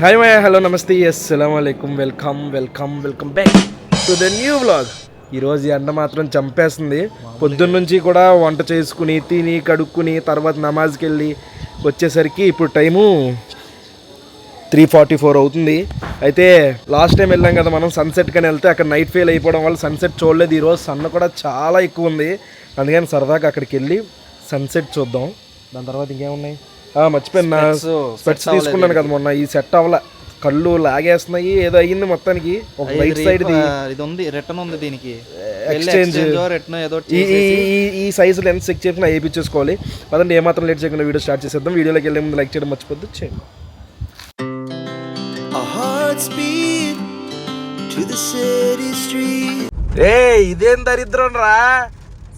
Hi my hello నమస్తే అస్సలం అయికం welcome welcome welcome back to the new blog ఈరోజు ఈ ఎండ మాత్రం చంపేస్తుంది. పొద్దున్న నుంచి కూడా వంట చేసుకుని తిని కడుక్కుని తర్వాత నమాజ్కి వెళ్ళి వచ్చేసరికి ఇప్పుడు టైము త్రీ ఫార్టీ ఫోర్ అవుతుంది. అయితే లాస్ట్ టైం వెళ్ళాం కదా మనం సన్సెట్ కానీ వెళ్తే అక్కడ నైట్ ఫెయిల్ అయిపోవడం వల్ల సన్సెట్ చూడలేదు. ఈరోజు సన్న కూడా చాలా ఎక్కువ ఉంది. అందుకని సరదాగా అక్కడికి వెళ్ళి సన్సెట్ చూద్దాం. దాని తర్వాత ఇంకేమున్నాయి? మర్చిపోయాను స్పెట్స్ తీసుకున్నాను కదా మొన్న ఈ సెట్ అవ్వల. కళ్ళు లాగేస్తున్నాయి ఏదో అయ్యింది మొత్తానికి. ఒక రైట్ సైడ్ ఇది ఉంది రిటర్న్ ఉంది దీనికి. ఎక్స్చేంజ్ రిటర్న్ ఏదో ఈ ఈ ఈ- ఈ సైజు లెన్స్ చెక్ చేసిన వేయించేసుకోవాలి. పదండి ఏమాత్రం లేట్ చేయకుండా వీడియో స్టార్ట్ చేసేద్దాం. వీడియోలోకి వెళ్ళే ముందు లైక్ చేయడం మర్చిపోద్దు. చేయండి. ఏ ఇదేం దరిద్రం రా?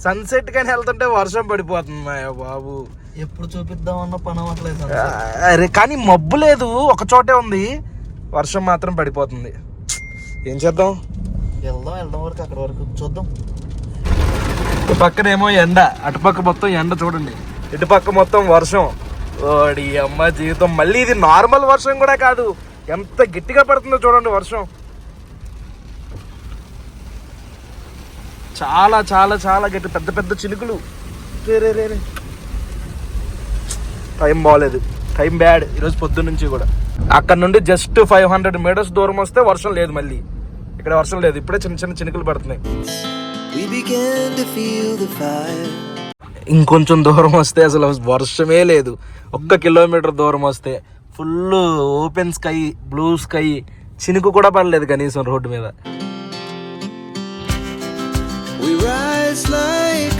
సన్సెట్ కానీ వెళ్తుంటే వర్షం పడిపోతుంది మాయా బాబు. ఎప్పుడు చూపిద్దాం అన్న పని అవ్వట్లేదు అరే కానీ మబ్బు లేదు ఒక చోటే ఉంది. వర్షం మాత్రం పడిపోతుంది. ఏం చేద్దాం? వెళ్దాం వెళ్దాం వరకు అక్కడ వరకు. చూద్దాం. ఇటు పక్కనేమో ఎండ. అటుపక్క మొత్తం ఎండ చూడండి. ఇటు పక్క మొత్తం వర్షం. ఓడి అమ్మ జీవితం. మళ్ళీ ఇది నార్మల్ వర్షం కూడా కాదు. ఎంత గట్టిగా పడుతుందో చూడండి వర్షం. చాలా చాలా చాలా గట్టి పెద్ద పెద్ద చినుకులు. రే రే రే రే. టైం బాగాలేదు టైం బ్యాడ్. ఈరోజు పొద్దున్న నుంచి కూడా. అక్కడ నుండి జస్ట్ ఫైవ్ హండ్రెడ్ మీటర్స్ దూరం వస్తే వర్షం లేదు మళ్ళీ. ఇక్కడ వర్షం లేదు. ఇప్పుడే చిన్న చిన్న చినుకులు పడుతున్నాయి. ఇంకొంచెం దూరం వస్తే అసలు వర్షమే లేదు. ఒక్క కిలోమీటర్ దూరం వస్తే full open sky blue sky. చినుకు కూడా పడలేదు కనీసం రోడ్డు మీద. We rise like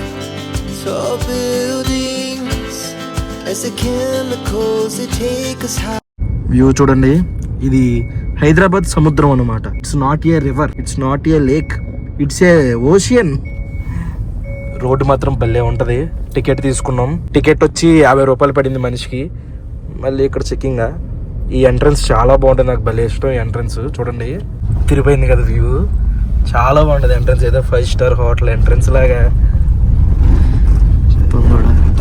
tall buildings. View చూడండి. ఇది హైదరాబాద్ సముద్రం అనమాట it's not a river it's not a lake it's a ocean road మాత్రం భలే ఉంటది. టికెట్ తీసుకున్నాం. టికెట్ వచ్చి యాభై రూపాయలు పడింది మనిషికి. మళ్ళీ ఇక్కడ చెక్కింగ్ ఈ ఎంట్రన్స్ చాలా బాగుంటుంది. నాకు భలే ఇష్టం ఈ ఎంట్రన్స్ చూడండి. తిరిగిపోయింది కదా వ్యూ చాలా బాగుంటది ఎంట్రన్స్ ఏదో ఫైవ్ స్టార్ హోటల్ ఎంట్రన్స్ లాగా.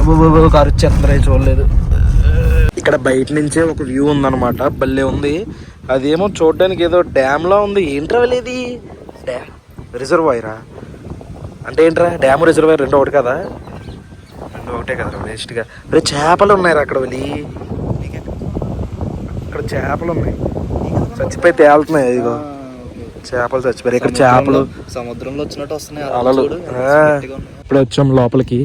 కారు వచ్చేస్తుందిరా చూడలేదు. ఇక్కడ బయట నుంచే ఒక వ్యూ ఉందన్నమాట. భలే ఉంది. అదేమో చూడడానికి ఏదో డ్యామ్ లా ఉంది. ఏంట్రా వెళ్ళేది రిజర్వాయరా అంటే ఏంట్రా? డ్యామ్ రిజర్వాయర్ రెండు ఒకటి కదా? రెండు ఒకటే కదా వేస్ట్గా రే చేపలు ఉన్నాయి అక్కడ వెళ్ళి. అక్కడ చేపలు ఉన్నాయి. చచ్చిపోయి తేలుతున్నాయి ఇదిగో. చేపలు చచ్చిపోయారు ఇక్కడ చేపలు సముద్రంలో వచ్చినట్టు వస్తున్నాయి. అలలు. ఇప్పుడు వచ్చాం లోపలికి.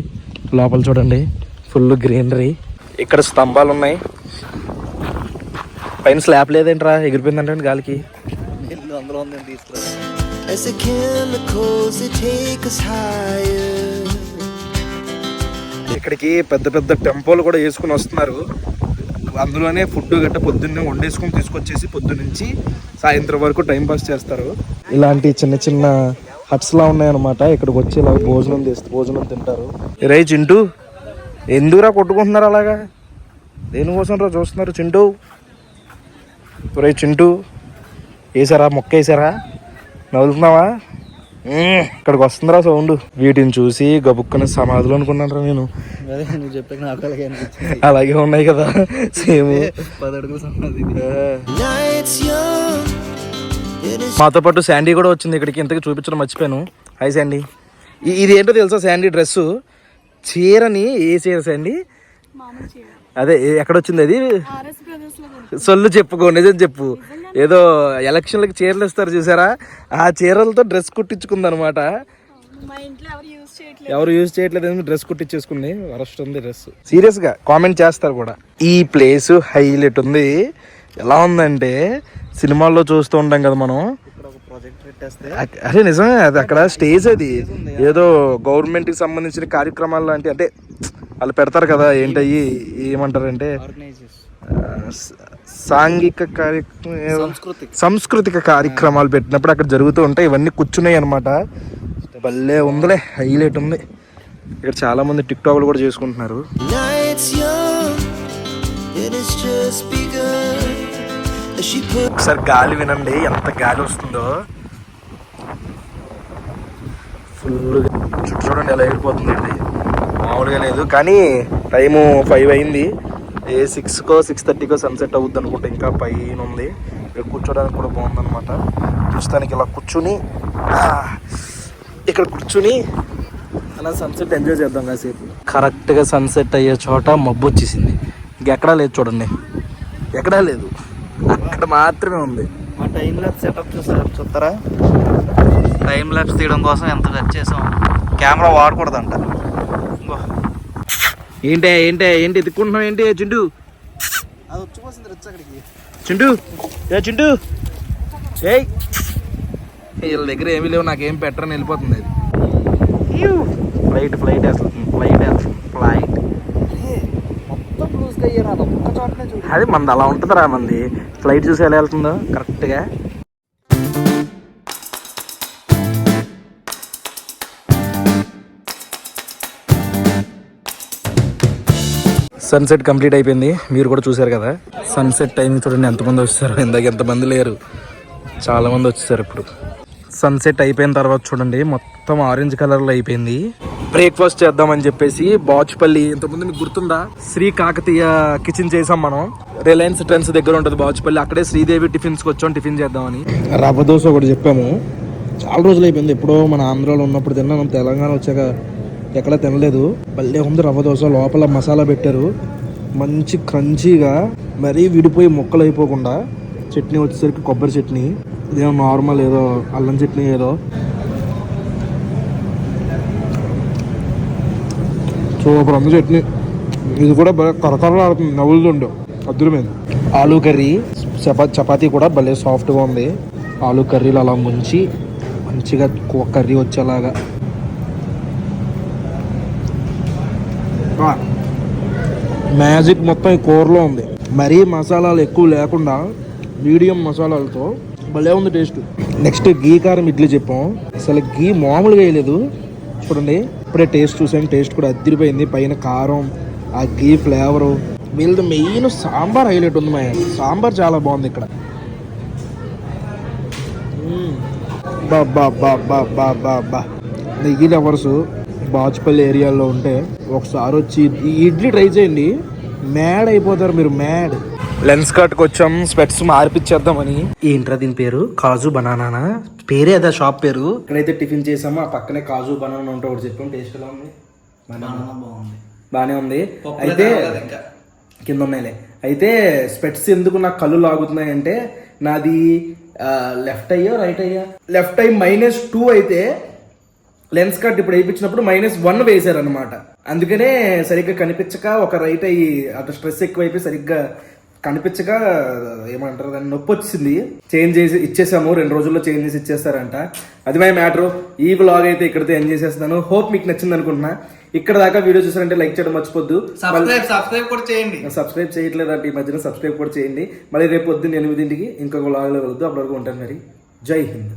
లోపల చూడండి. Full greenery. ఇక్కడ స్తంభాలు ఉన్నాయి. పైన స్లాబ్ లేదేంట్రా? ఎగిరిపోయిందంటే గాలికి? అందులో ఉంది తీసుకురా As the chemicals they take us higher. ఇక్కడికి పెద్ద పెద్ద టెంపోలు కూడా వేసుకుని వస్తున్నారు. అందులోనే ఫుడ్ గట్ట పొద్దున్నే వండేసుకుని తీసుకొచ్చేసి పొద్దున్నుంచి సాయంత్రం వరకు టైం పాస్ చేస్తారు. ఇలాంటి చిన్న చిన్న హట్స్ లా ఉన్నాయన్నమాట. ఇక్కడికి వచ్చి ఇలా భోజనం చేస్తే భోజనం తింటారు. రే చింటూ ఎందుకురా కొట్టుకుంటున్నారు అలాగా? దేనికోసం రా చూస్తున్నారు చింటూ? రే చింటూ వేసారా? మొక్క వేసారా? నవ్వుతున్నావా. ఇక్కడికి వస్తుందిరా సౌండ్. వీటిని చూసి గబుక్కున సమాధులు అనుకున్నాను నేను. అలాగే ఉన్నాయి కదా. సేమ్. పది అడుగుల సమాధి మాతో పాటు శాండీ కూడా వచ్చింది ఇక్కడికి. ఇంతకు చూపించడం మర్చిపోయాను. Hi Sandy. ఇది ఏంటో తెలుసా శాండీ డ్రెస్ చీరని ఏ చీర శాండీ? అదే ఏ- ఎక్కడ వచ్చింది అది. సొల్లు చెప్పుకో నిజం చెప్పు. ఏదో ఎలక్షన్లకి చీరలు ఇస్తారు చూసారా? ఆ చీరలతో డ్రెస్ కుట్టించుకుందనమాట మా ఇంట్లో ఎవరు యూజ్ చేయట్లేదు. ఎవరు యూజ్ చేయట్లేదు డ్రెస్ కుట్టించేసుకుంది. వరస్ట్ ఉంది డ్రెస్ సీరియస్గా కామెంట్ చేస్తారు కూడా. ఈ ప్లేస్ హైలైట్ ఉంది. ఎలా ఉందంటే సినిమాల్లో చూస్తూ ఉంటాం కదా మనం. ఇక్కడ ఒక ప్రాజెక్ట్ పెట్టేస్తే అక్- అరే నిజమే అది అక్కడ స్టేజ్ అది. ఏదో గవర్నమెంట్కి సంబంధించిన కార్యక్రమాలు లాంటి అంటే వాళ్ళు పెడతారు కదా ఏంటయ్యి ఏమంటారంటే సాంఘిక కార్యక్రమం సాంస్కృతిక. కార్యక్రమాలు పెట్టినప్పుడు అక్కడ జరుగుతూ ఉంటాయి. ఇవన్నీ కూర్చున్నాయి అనమాట భలే ఉందిలే హైలైట్ ఉంది. ఇక్కడ చాలా మంది టిక్ టాక్లు కూడా చేసుకుంటున్నారు ఒకసారి గాలి వినండి ఎంత గాలి వస్తుందో. ఫుల్ చుట్టూ చూడండి ఎలా అయిపోతుందండి అండి మామూలుగా లేదు కానీ టైము ఫైవ్ అయింది. ఏ సిక్స్కో సిక్స్ థర్టీకో సన్సెట్ అవుద్ది అనుకుంటే ఇంకా పైన ఉంది. ఇక్కడ కూర్చోడానికి కూడా బాగుందన్నమాట. చూస్తానికి ఇలా కూర్చుని ఇక్కడ కూర్చుని అలా సన్సెట్ ఎంజాయ్ చేద్దాం కాసేపు. కరెక్ట్గా సన్సెట్ అయ్యే చోట మబ్బు వచ్చేసింది. ఇంకెక్కడా లేదు చూడండి. ఎక్కడా లేదు. అక్కడ మాత్రమే ఉంది. మా టైం ల్యాబ్స్ సెటప్ చూస్తారు చూస్తారా? టైం ల్యాబ్స్ తీయడం కోసం ఎంత ఖర్చు చేసాం? కెమెరా వాడకూడదంట. ఇంగో. ఏంటి ఏంటి ఏంటి ఎత్తుకుంటున్నావు ఏంటి? చింటూ? అది వచ్చిపోసింది రిచ్ అక్కడికి. చింటూ? ఏ చింటూ? ఏయ్. వీళ్ళ దగ్గర ఏమీ లేవు నాకేం పెట్టరని వెళ్ళిపోతుంది అది. ఫ్లైట్ ఫ్లైట్ వేస్తుంది ఫ్లైట్ వేస్తుంది ఫ్లైట్ మొత్తం లూజ్గా అయ్యారు అది మంది అలా ఉంటుందిరా మంది. ఫ్లైట్ చూసి ఎలా వెళ్తుందో కరెక్ట్గా సన్సెట్ కంప్లీట్ అయిపోయింది. మీరు కూడా చూశారు కదా? సన్సెట్ టైం చూడండి ఎంతమంది వచ్చారు ఇందాక ఎంతమంది లేరు? చాలామంది వచ్చేసారు ఇప్పుడు. సన్సెట్ అయిపోయిన తర్వాత చూడండి మొత్తం ఆరెంజ్ కలర్లో అయిపోయింది. బ్రేక్ఫాస్ట్ చేద్దామని చెప్పేసి బాచుపల్లి ఇంతకుముందు మీకు గుర్తుందా? శ్రీ కాకతీయ కిచెన్ చేసాం మనం. రిలయన్స్ ట్రెండ్స్ దగ్గర ఉంటుంది బాచుపల్లి. అక్కడే శ్రీదేవి టిఫిన్స్కి వచ్చాం టిఫిన్ చేద్దామని. రవ్వ దోశ ఒకటి చెప్పాము. చాలా రోజులు అయిపోయింది. ఎప్పుడో మన ఆంధ్రాలో ఉన్నప్పుడు తిన్నాను. తెలంగాణ వచ్చాక ఎక్కడ తినలేదు. భలే ఉంది రవ్వ దోశ. లోపల మసాలా పెట్టారు. మంచి క్రంచీగా మరీ విడిపోయి ముక్కలు అయిపోకుండా చట్నీ వచ్చేసరికి కొబ్బరి చట్నీ ఇదేమో నార్మల్ ఏదో అల్లం చట్నీ ఏదో. సూపర్ ఉంది చట్నీ. ఇది కూడా కరకరలాడుతుంది నవ్వులుతుండే అద్భుతమైంది ఆలూ కర్రీ చపా చపాతీ కూడా భలే సాఫ్ట్గా ఉంది. ఆలూ కర్రీలు అలా ముంచి మంచిగా కర్రీ వచ్చేలాగా. మ్యాజిక్ మొత్తం ఈ కూరలో ఉంది. మరీ మసాలాలు ఎక్కువ లేకుండా మీడియం మసాలాలతో భలే ఉంది టేస్ట్. నెక్స్ట్ గీ కారం ఇడ్లీ చెప్పాం. అసలు గీ మామూలుగా వేయలేదు. చూడండి. ఇప్పుడే టేస్ట్ చూసాను టేస్ట్ కూడా అదిరిపోయింది. పైన కారం ఆ గీ ఫ్లేవరు. వీళ్ళది మెయిన్ సాంబార్ హైలైట్ ఉంది మా సాంబార్ చాలా బాగుంది ఇక్కడ. మ్మ్. నెయ్యి లవర్స్ బాచుపల్లి ఏరియాలో ఉంటే ఒకసారి వచ్చి ఈ ఇడ్లీ ట్రై చేయండి. మ్యాడ్ అయిపోతారు మీరు మ్యాడ్. లెన్స్ కట్కి వచ్చాం స్పెట్స్ మార్పిచ్చేద్దామని. ఏంట్రా దీని పేరు? కాజు బనానా పేరే అదా షాప్ పేరు. ఇక్కడైతే టిఫిన్ చేసామో? ఆ పక్కనే కాజు బనానా ఉంటే ఒకటి చెప్పాం టేస్ట్ ఎలా ఉంది? బాగుంది. బాగానే ఉంది. అయితే. కింద ఉన్నాయిలే. అయితే స్పెట్స్ ఎందుకు నాకు కళ్ళు లాగుతున్నాయి అంటే నాది లెఫ్ట్ అయ్యో రైట్ అయ్యా? లెఫ్ట్ ఐ మైనస్ టూ అయితే లెన్స్ కట్ ఇప్పుడు వేయించినప్పుడు మైనస్ వన్ వేశారనమాట అందుకనే సరిగ్గా కనిపించక ఒక రైట్ అయ్యి అటు స్ట్రెస్ ఎక్కువైపోయి సరిగ్గా కనిపించక ఏమంటారు దాన్ని నొప్పి వచ్చింది. చేంజ్ చేసి ఇచ్చేసాము రెండు రోజుల్లో చేంజ్ చేసి ఇచ్చేస్తారంట. అది మై మ్యాటర్ ఈ వ్లాగ్ అయితే ఇక్కడితో ఎండ్ చేసేస్తున్నాను. హోప్ మీకు నచ్చింది అనుకుంటున్నా. ఇక్కడ దాకా వీడియో చూసారంటే లైక్ చేయడం మర్చిపోద్దు. సబ్స్క్రైబ్ కూడా చేయండి. సబ్స్క్రైబ్ చేయట్లేదంటే ఈ మధ్యన సబ్స్క్రైబ్ కూడా చేయండి. మళ్ళీ రేపు పొద్దున్న ఎనిమిదింటికి ఇంకొక లాగ్లో కలుద్దాం. అప్పటివరకు ఉంటాను మరి. జై హింద్.